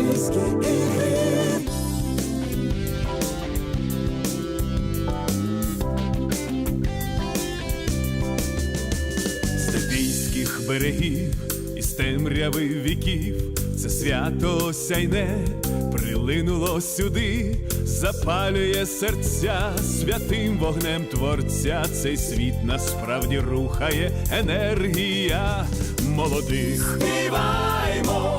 Ельфійські ігри. з Тепійських берегів, із темряви віків, це свято осяйне прилинуло сюди, запалює серця святим вогнем творця. Цей світ насправді рухає енергія молодих. Співаймо,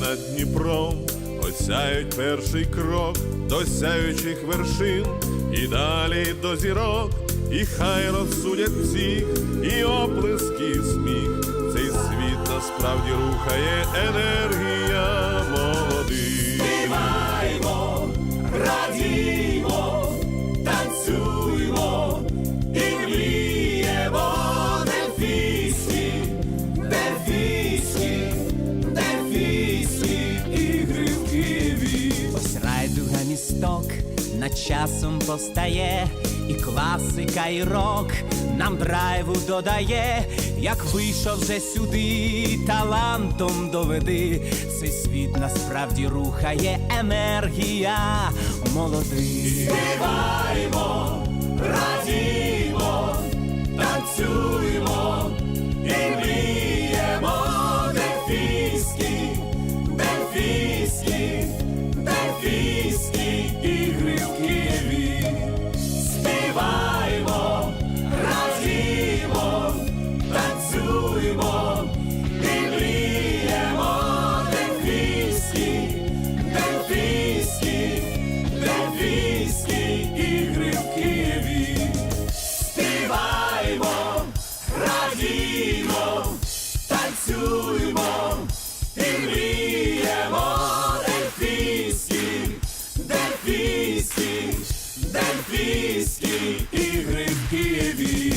над Дніпром. Осяють перший крок до сяючих вершин. І далі до зірок, і хай розсудять всіх, і оплески, і сміх. Цей світ насправді рухає енергія райдуга над часом постає, і класика, і рок нам драйву додає. Як вийшов вже сюди, талантом доведи, цей світ насправді рухає енергія молодих. Співаємо радімо, дельфійські, дельфійські і грибки Києві.